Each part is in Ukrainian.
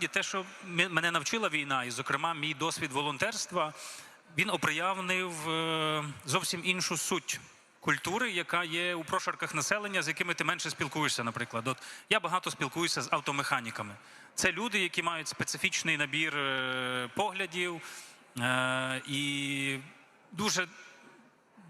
І те, що мене навчила війна, і, зокрема, мій досвід волонтерства, він оприявнив е, зовсім іншу суть культури, яка є у прошарках населення, з якими ти менше спілкуєшся. Наприклад, от я багато спілкуюся з автомеханіками. Це люди, які мають специфічний набір е, поглядів е, і дуже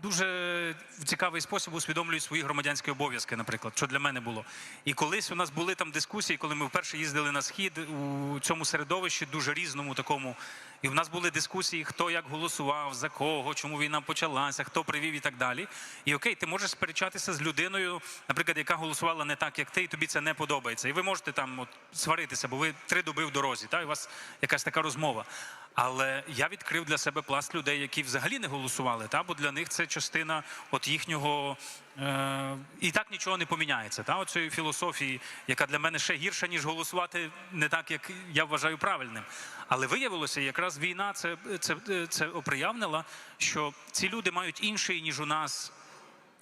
дуже в цікавий спосіб усвідомлюють свої громадянські обов'язки, наприклад, що для мене було. І колись у нас були там дискусії, коли ми вперше їздили на схід у цьому середовищі, дуже різному такому. І в нас були дискусії, хто як голосував, за кого, чому війна почалася, хто привів і так далі. І окей, ти можеш сперечатися з людиною, наприклад, яка голосувала не так, як ти, і тобі це не подобається. І ви можете там от сваритися, бо ви три доби в дорозі, та і у вас якась така розмова. Але я відкрив для себе пласт людей, які взагалі не голосували, та бо для них це частина от їхнього е, і так нічого не поміняється. Та оцієї філософії, яка для мене ще гірша, ніж голосувати не так, як я вважаю правильним. Але виявилося, якраз війна це, це, це оприявнила, що ці люди мають інший ніж у нас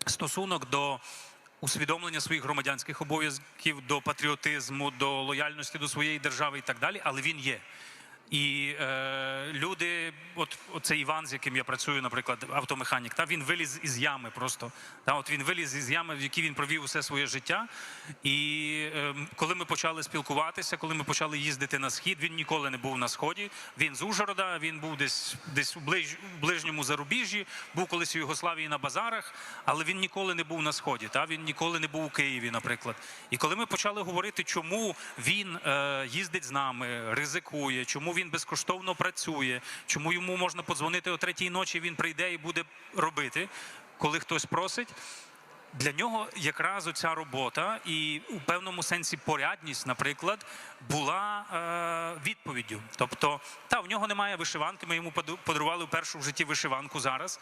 стосунок до усвідомлення своїх громадянських обов'язків, до патріотизму, до лояльності до своєї держави і так далі, але він є. І е, люди, от оцей Іван, з яким я працюю, наприклад, автомеханік, та він виліз із ями просто. Та, от він виліз із ями, в якій він провів усе своє життя. І е, коли ми почали спілкуватися, коли ми почали їздити на схід, він ніколи не був на сході. Він з Ужгорода, він був десь десь у ближ, ближньому зарубіжжі, був колись у Югославії на базарах, але він ніколи не був на сході. Та він ніколи не був у Києві, наприклад. І коли ми почали говорити, чому він е, їздить з нами, ризикує, чому він безкоштовно працює, чому йому можна подзвонити о третій ночі, він прийде і буде робити, коли хтось просить. Для нього якраз оця робота і у певному сенсі порядність, наприклад, була е, відповіддю. Тобто, та в нього немає вишиванки. Ми йому подарували першу в житті вишиванку зараз.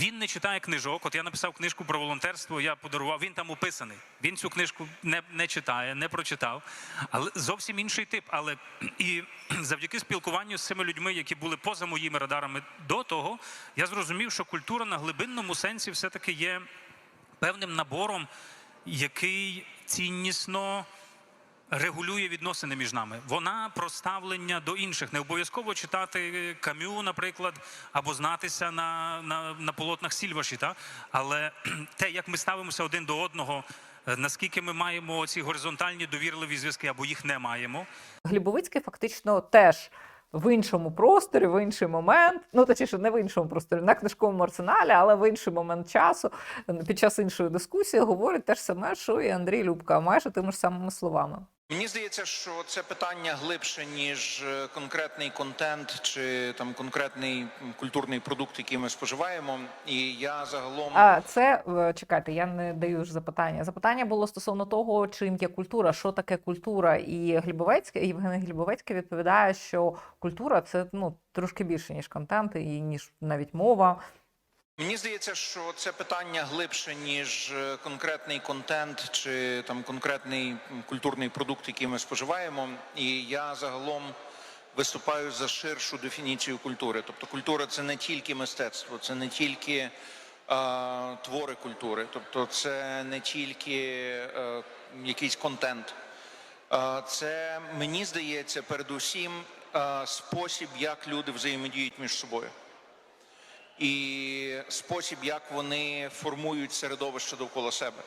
Він не читає книжок. От я написав книжку про волонтерство. Я подарував. Він там описаний. Він цю книжку не, не читає, не прочитав. Але зовсім інший тип. Але і завдяки спілкуванню з цими людьми, які були поза моїми радарами до того, я зрозумів, що культура на глибинному сенсі все-таки є певним набором, який ціннісно регулює відносини між нами. Вона про ставлення до інших. Не обов'язково читати кам'ю, наприклад, або знатися на, на, на полотнах Сільваші, та? але те, як ми ставимося один до одного, е, наскільки ми маємо ці горизонтальні довірливі зв'язки, або їх не маємо, Глібовицький фактично теж в іншому просторі, в інший момент, ну точніше, не в іншому просторі, на книжковому арсеналі, але в інший момент часу, під час іншої дискусії, говорить те ж саме, що і Андрій Любка, майже тими ж самими словами. Мені здається, що це питання глибше, ніж е, конкретний контент чи там конкретний культурний продукт, який ми споживаємо. І я загалом А це е, чекайте, я не даю ж запитання. Запитання було стосовно того, чим є культура, що таке культура. І Глібовецький, Євген Глібовецький відповідає, що культура це ну трошки більше ніж контент, і ніж навіть мова. Мені здається, що це питання глибше, ніж е, конкретний контент чи там конкретний культурний продукт, який ми споживаємо. І я загалом виступаю за ширшу дефініцію культури. Тобто, культура це не тільки мистецтво, це не тільки е, твори культури, тобто це не тільки е, якийсь контент. Е, Це мені здається, передусім е, спосіб, як люди взаємодіють між собою, і спосіб, як вони формують середовище довкола себе.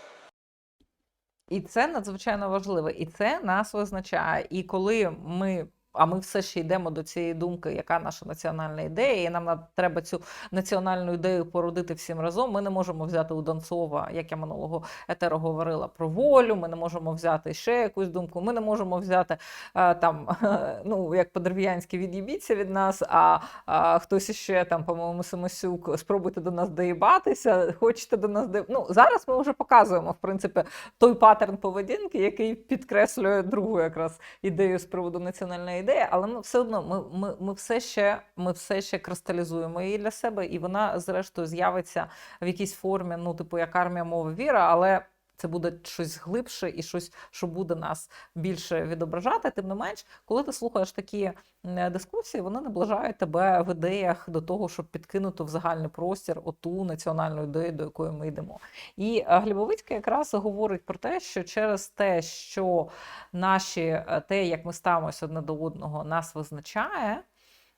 І це надзвичайно важливо, і це нас визначає. І коли ми. А ми все ще йдемо до цієї думки, яка наша національна ідея, і нам треба цю національну ідею породити всім разом. Ми не можемо взяти у Донцова, як я минулого етеру говорила, про волю. Ми не можемо взяти ще якусь думку. Ми не можемо взяти е, там, ну як по-дерев'янськи від'їбіться від нас. А, а хтось іще там, по-моєму, Самосюк, спробуйте до нас доїбатися. Хочете до нас до... Ну зараз ми вже показуємо в принципі той паттерн поведінки, який підкреслює другу якраз ідею з приводу національної ідеї, але ми все одно ми, ми, ми, все ще, ми все ще кристалізуємо її для себе, і вона, зрештою, з'явиться в якійсь формі, ну, типу, як армія мови віра, але. Це буде щось глибше і щось, що буде нас більше відображати. Тим не менш, коли ти слухаєш такі дискусії, вони наближають тебе в ідеях до того, щоб підкинути в загальний простір оту національну ідею, до якої ми йдемо. І е, Глібовицький якраз говорить про те, що через те, що наші е, те, як ми ставимося одне до одного, нас визначає.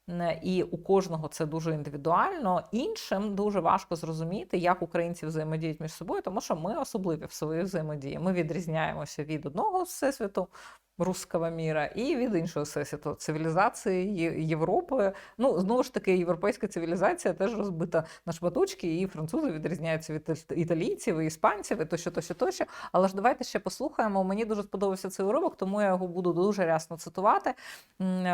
Н- І у кожного це дуже індивідуально. Іншим дуже важко зрозуміти, як українці взаємодіють між собою, тому що ми особливі в своїй взаємодії. Ми відрізняємося від одного всесвіту руского міра і від іншого всесвіту цивілізації Європи. Ну знову ж таки, європейська цивілізація теж розбита на шматочки, і французи відрізняються від італійців, і іспанців, і тощо, тощо, тощо. Але ж давайте ще послухаємо. Мені дуже сподобався цей уривок, тому я його буду дуже рясно цитувати.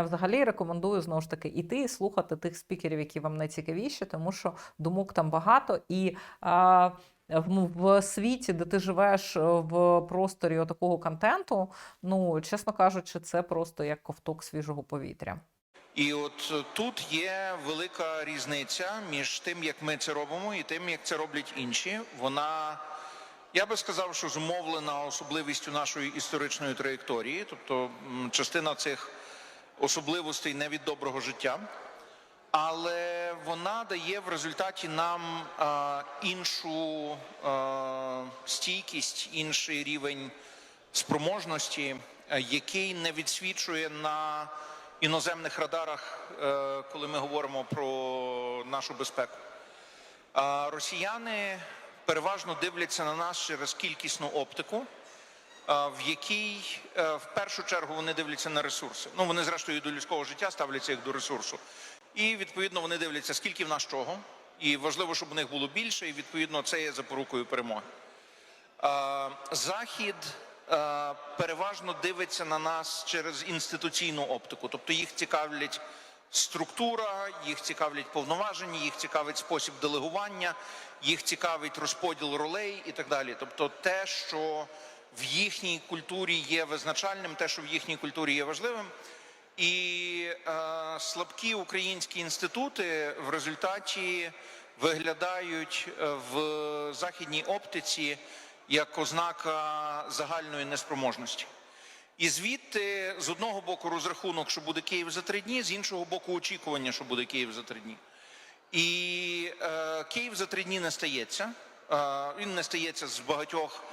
Взагалі рекомендую знову ж таки іти і слухати тих спікерів, які вам найцікавіші, тому що думок там багато і. А, в, в світі, де ти живеш е, в просторі такого контенту, ну чесно кажучи, це просто як ковток свіжого повітря. І от е, тут є велика різниця між тим, як ми це робимо, і тим, як це роблять інші. Вона, я би сказав, що зумовлена особливістю нашої історичної траєкторії, тобто частина цих особливостей не від доброго життя. Але вона дає в результаті нам іншу стійкість, інший рівень спроможності, е, який не відсвічує на іноземних радарах, е, коли ми говоримо про нашу безпеку. Росіяни переважно дивляться на нас через кількісну оптику, в якій е, в першу чергу вони дивляться на ресурси. Ну вони зрештою до людського життя ставляться як до ресурсу. І відповідно вони дивляться, скільки в нас чого, і важливо, щоб у них було більше, і відповідно це є запорукою перемоги. Захід е, переважно дивиться на нас через інституційну оптику, тобто їх цікавлять структура, їх цікавлять повноваження, їх цікавить спосіб делегування, їх цікавить розподіл ролей і так далі. Тобто те, що в їхній культурі є визначальним, те, що в їхній культурі є важливим. І е, слабкі українські інститути в результаті виглядають е, в західній оптиці як ознака загальної неспроможності. І звідти з одного боку розрахунок, що буде Київ за три дні, з іншого боку, очікування, що буде Київ за три дні. І е, Київ за три дні не стається. Е, він не стається з багатьох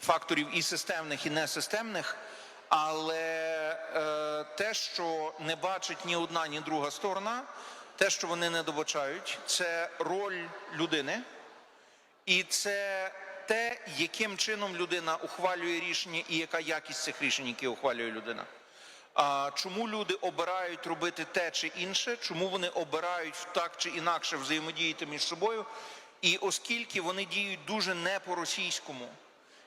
факторів і системних, і несистемних. Але е, те, що не бачить ні одна, ні друга сторона, те, що вони не добачають, це роль людини, і це те, яким чином людина ухвалює рішення і яка якість цих рішень, які ухвалює людина. А чому люди обирають робити те чи інше? Чому вони обирають так чи інакше взаємодіяти між собою? І оскільки вони діють дуже не по-російському,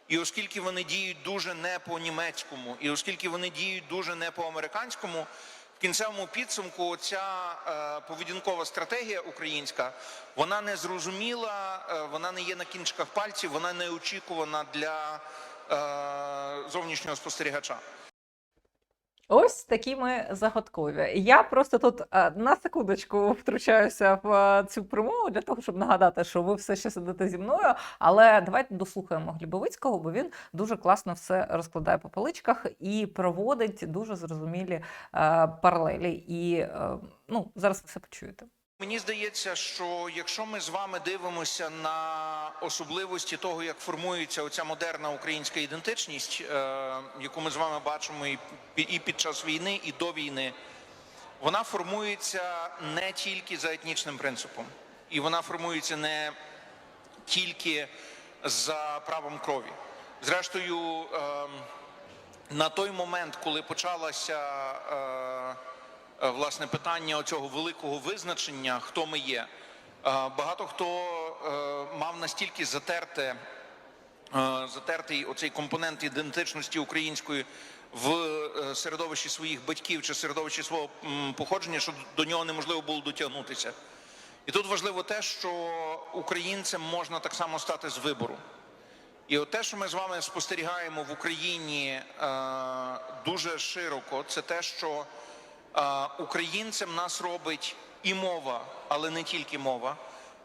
і оскільки вони діють дуже не по-німецькому, і оскільки вони діють дуже не по-американському, в кінцевому підсумку ця е, поведінкова стратегія українська, вона не зрозуміла, е, вона не є на кінчиках пальців, вона не очікувана для е, зовнішнього спостерігача. Ось такі ми загадкові. Я просто тут е, на секундочку втручаюся в е, цю промову для того, щоб нагадати, що ви все ще сидите зі мною. Але давайте дослухаємо Глібовицького, бо він дуже класно все розкладає по поличках і проводить дуже зрозумілі е, паралелі. І ну, зараз ви все почуєте. Мені здається, що якщо ми з вами дивимося на особливості того, як формується оця модерна українська ідентичність, е, яку ми з вами бачимо і під час війни, і до війни, вона формується не тільки за етнічним принципом, і вона формується не тільки за правом крові. Зрештою, ем, на той момент, коли почалося е, е, власне питання цього великого визначення, хто ми є, е, багато хто е, мав настільки затерте, е, затертий оцей компонент ідентичності української в е, середовищі своїх батьків чи середовищі свого походження, що до нього неможливо було дотягнутися. І тут важливо те, що українцям можна так само стати з вибору. І от те, що ми з вами спостерігаємо в Україні е, дуже широко, це те, що е, українцем нас робить і мова, але не тільки мова,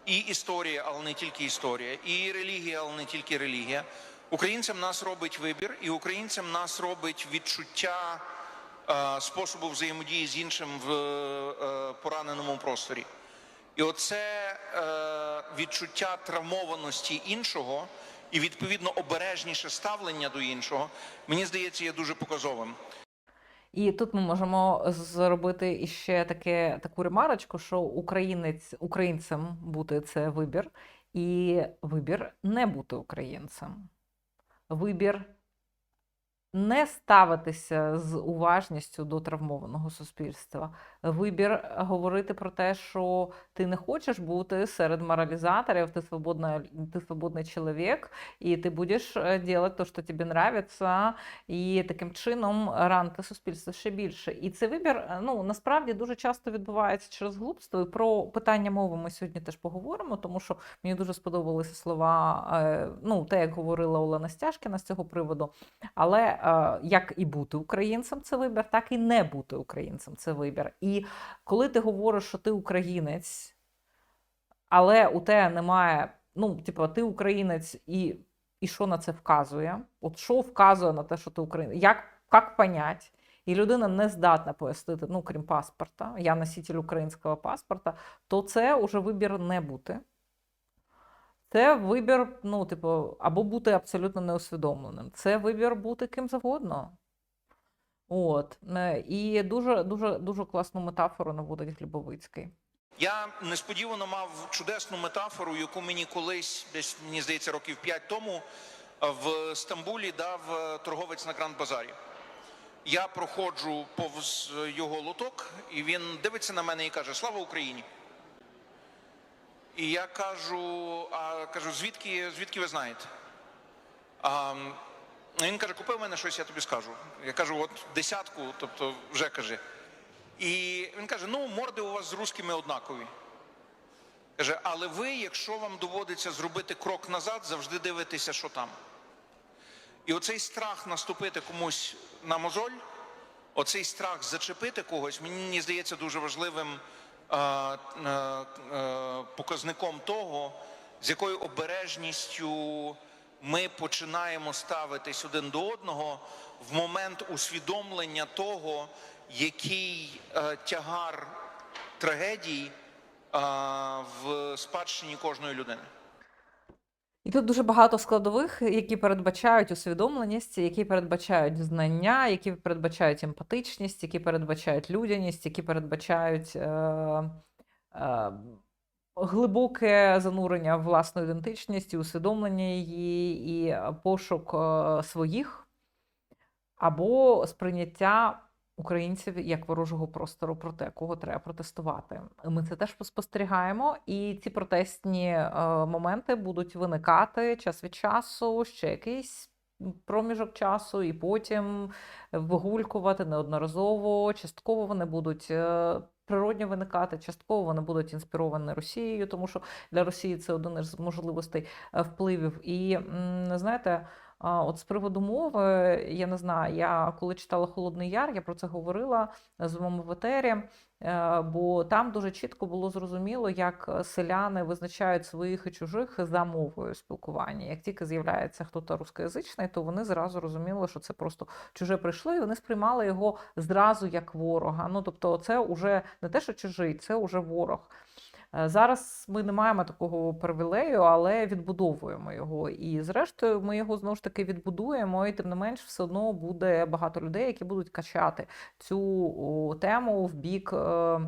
і історія, але не тільки історія, і релігія, але не тільки релігія. Українцям нас робить вибір, і українцям нас робить відчуття способу взаємодії з іншим в е, пораненому просторі. І оце е, відчуття травмованості іншого і відповідно обережніше ставлення до іншого, мені здається, є дуже показовим. І тут ми можемо зробити іще таке таку ремарочку, що українець українцем бути це вибір, і вибір не бути українцем. Вибір не ставитися з уважністю до травмованого суспільства. Вибір говорити про те, що ти не хочеш бути серед моралізаторів, ти свободна, ти свободний чоловік, і ти будеш е, делать то, що тобі нравиться, і таким чином ранити суспільство ще більше. І цей вибір е, ну насправді дуже часто відбувається через глупство. І про питання мови ми сьогодні теж поговоримо, тому що мені дуже сподобалися слова, е, ну те, як говорила Олена Стяжкіна з цього приводу. Але е, як і бути українцем, це вибір, так і не бути українцем це вибір. І коли ти говориш, що ти українець, але у тебе немає, ну, типу, ти українець, і, і що на це вказує? От що вказує на те, що ти українець? Як, як понять? І людина не здатна пояснити, ну крім паспорта, я носитель українського паспорта, то це вже вибір не бути. Це вибір, ну, типу, або бути абсолютно неусвідомленим. Це вибір бути ким завгодно. От. Е, І дуже, дуже, дуже класну метафору наводить Глібовицький. Я несподівано мав чудесну метафору, яку мені колись, десь мені здається, років п'ять тому в Стамбулі дав е, торговець на Гранд Базарі. Я проходжу повз його лоток, і він дивиться на мене і каже: Слава Україні! І я кажу: а кажу, звідки, звідки ви знаєте? А, він каже, купи в мене щось, я тобі скажу. Я кажу, от десятку, тобто вже кажи. І він каже: ну, морди у вас з русскими однакові. Каже, але ви, якщо вам доводиться зробити крок назад, завжди дивитеся, що там. І оцей страх наступити комусь на мозоль, оцей страх зачепити когось, мені здається дуже важливим показником того, з якою обережністю ми починаємо ставитись один до одного в момент усвідомлення того, який е, тягар трагедій е, в спадщині кожної людини. І тут дуже багато складових, які передбачають усвідомленість, які передбачають знання, які передбачають емпатичність, які передбачають людяність, які передбачають е, е, глибоке занурення в власну ідентичність, усвідомлення її, і е, пошук е, своїх, або сприйняття українців як ворожого простору, проти якого треба протестувати. Ми це теж спостерігаємо, і ці протестні е, моменти будуть виникати час від часу, ще якийсь проміжок часу, і потім вигулькувати неодноразово. Частково вони будуть. е, Природньо виникати, частково вони будуть інспіровані Росією, тому що для Росії це один із можливостей е, впливів. І знаєте, От з приводу мови, я не знаю, я коли читала Холодний Яр, я про це говорила з вами е, бо там дуже чітко було зрозуміло, як селяни визначають своїх і чужих за мовою спілкування. Як тільки з'являється хтось рускоязичний, то вони зразу розуміли, що це просто чуже прийшло, і вони сприймали його зразу як ворога. Ну тобто, це вже не те, що чужий, це вже ворог. Е, Зараз ми не маємо такого привілею, але відбудовуємо його. І зрештою, ми його знову ж таки відбудуємо, і тим не менш, все одно буде багато людей, які будуть качати цю тему в бік. Е,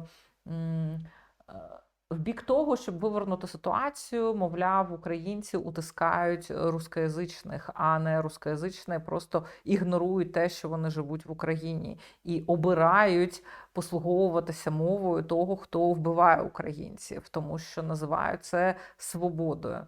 е, в бік того, щоб вивернути ситуацію, мовляв, українці утискають рускоязичних, а не рускоязичне просто ігнорують те, що вони живуть в Україні, і обирають послуговуватися мовою того, хто вбиває українців, тому що називають це свободою.